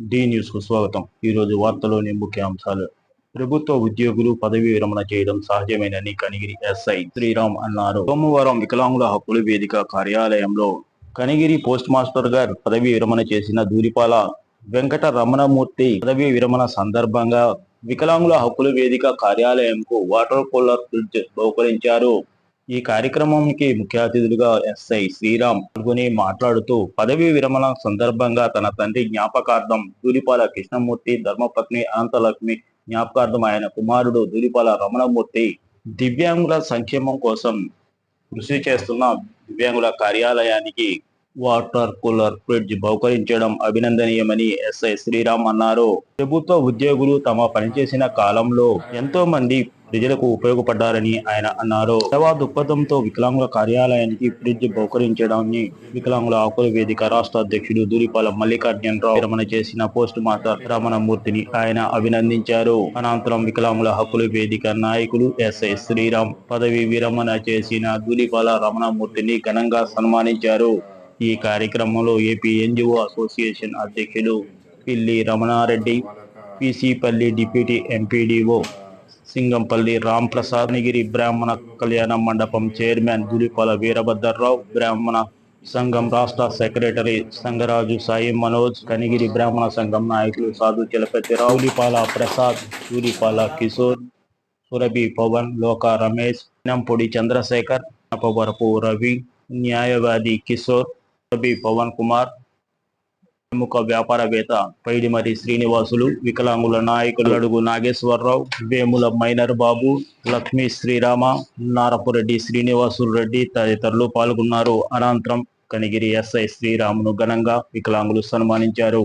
D న్యూస్కు స్వాగతం. ఈ రోజు వార్తలోని ముఖ్య అంశాలు. ప్రభుత్వ ఉద్యోగులు పదవి విరమణ చేయడం సహజమేనని కనిగిరి ఎస్ఐ శ్రీరామ్ అన్నారు. సోమవారం వికలాంగుల హక్కుల వేదిక కార్యాలయంలో కనిగిరి పోస్ట్ మాస్టర్ గారు పదవి విరమణ చేసిన దూరిపాల వెంకట రమణమూర్తి పదవి విరమణ సందర్భంగా వికలాంగుల హక్కుల వేదిక కార్యాలయంకు వాటర్ కూలర్ ఫ్రిడ్జ్ బహుకరించారు. ఈ కార్యక్రమానికి ముఖ్య అతిథులుగా ఎస్ఐ శ్రీరామ్ పాల్గొని మాట్లాడుతూ పదవీ విరమణ సందర్భంగా తన తండ్రి జ్ఞాపకార్థం దూలిపాల కృష్ణమూర్తి ధర్మపత్ని అనంతలక్ష్మి జ్ఞాపకార్థం ఆయన కుమారుడు దూలిపాల రమణమూర్తి దివ్యాంగుల సంక్షేమం కోసం కృషి చేస్తున్న దివ్యాంగుల కార్యాలయానికి వాటర్ కూలర్ ఫ్రిడ్జ్ బహుకరించడం అభినందనీయమని ఎస్ఐ శ్రీరామ్ అన్నారు. ప్రభుత్వ ఉద్యోగులు తమ పనిచేసిన కాలంలో ఎంతో మంది ప్రజలకు ఉపయోగపడ్డారని ఆయన అన్నారు. సేవా దృక్పథంతో వికలాంగుల కార్యాలయానికి ఫ్రిడ్జ్ బహుకరించడాన్ని వికలాంగుల హక్కుల వేదిక రాష్ట్ర అధ్యక్షుడు దూరిపాల మల్లికార్జునరావు విరమణ చేసిన పోస్ట్ మాస్టర్ రమణమూర్తిని ఆయన అభినందించారు. అనంతరం వికలాంగుల హక్కుల వేదిక నాయకులు ఎస్ఐ శ్రీరామ్ పదవి విరమణ చేసిన దూరిపాల రమణమూర్తిని ఘనంగా సన్మానించారు. ఈ కార్యక్రమంలో ఏపీ ఎన్జిఓ అసోసియేషన్ అధ్యక్షులు పిల్లి రమణారెడ్డి పిసిపల్లి డిప్యూటీ ఎంపీడీఓ సింగంపల్లి రాంప్రసాద్గిరి నిగిరి బ్రాహ్మణ కళ్యాణ మండపం చైర్మన్ దులిపాల వీరభద్రరావు బ్రాహ్మణ సంఘం రాష్ట్ర సెక్రటరీ సంగరాజు సాయి మనోజ్ కనిగిరి బ్రాహ్మణ సంఘం నాయకులు సాధు చలపతి రావులిపాల ప్రసాద్ దులిపాల కిషోర్ సురభి పవన్ లోక రమేష్ నంపొడి చంద్రశేఖర్ నపవరపు రవి న్యాయవాది కిషోర్ బి పవన్ కుమార్ ప్రముఖ వ్యాపారవేత్త పైడిమరి శ్రీనివాసులు వికలాంగుల నాయకులు అడుగు నాగేశ్వరరావు వేముల మైనర్ బాబు లక్ష్మీ శ్రీరామ నారపురెడ్డి శ్రీనివాసులు రెడ్డి తదితరులు పాల్గొన్నారు. అనంతరం కనిగిరి ఎస్ఐ శ్రీరామును ఘనంగా వికలాంగులు సన్మానించారు.